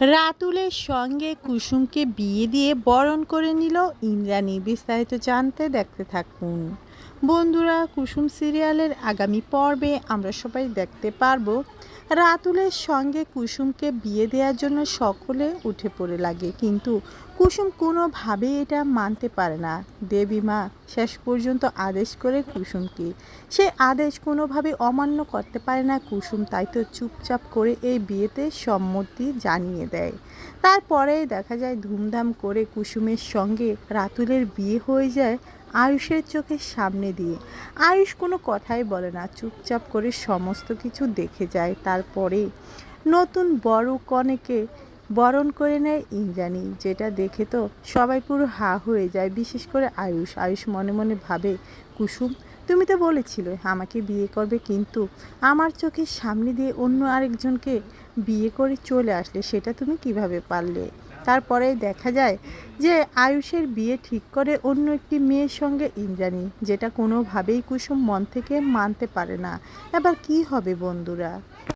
রাতুলের সঙ্গে কুসুমকে বিয়ে দিয়ে বরণ করে নিল ইন্দ্রাণী। বিস্তারিত জানতে দেখতে থাকুন। বন্ধুরা, কুসুম সিরিয়ালের আগামী পর্বে আমরা সবাই দেখতে পারব, রাতুলের সঙ্গে কুসুমকে বিয়ে দেওয়ার জন্য সকলে উঠে পড়ে লাগে। কিন্তু কুসুম কোনোভাবেই এটা মানতে পারে না। দেবী মা শেষ পর্যন্ত আদেশ করে কুসুমকে। সে আদেশ কোনোভাবে অমান্য করতে পারে না। কুসুম তাই তো চুপচাপ করে এই বিয়েতে সম্মতি জানিয়ে দেয়। তারপরে দেখা যায় ধুমধাম করে কুসুমের সঙ্গে রাতুলের বিয়ে হয়ে যায়। আয়ুষের চোখের সামনে দিয়ে। আয়ুষ কোনো কথাই বলে না, চুপচাপ করে সমস্ত কিছু দেখে যায়। তারপরে নতুন বড় কনেকে বরণ করে নেয় ইন্দ্রাণী, যেটা দেখে তো সবাই পুরো হা হয়ে যায়, বিশেষ করে আয়ুষ। আয়ুষ মনে মনে ভাবে, কুসুম, তুমি তো বলেছিলে আমাকে বিয়ে করবে, কিন্তু আমার চোখের সামনে দিয়ে অন্য আরেকজনকে বিয়ে করে চলে আসলে, সেটা তুমি কীভাবে পারলে? তারপরে দেখা যায় যে আয়ুষের বিয়ে ঠিক করে অন্য একটি মেয়ের সঙ্গে ইন্দ্রাণী, যেটা কোনোভাবেই কুসুম মন থেকে মানতে পারে না। এবার কি হবে বন্ধুরা?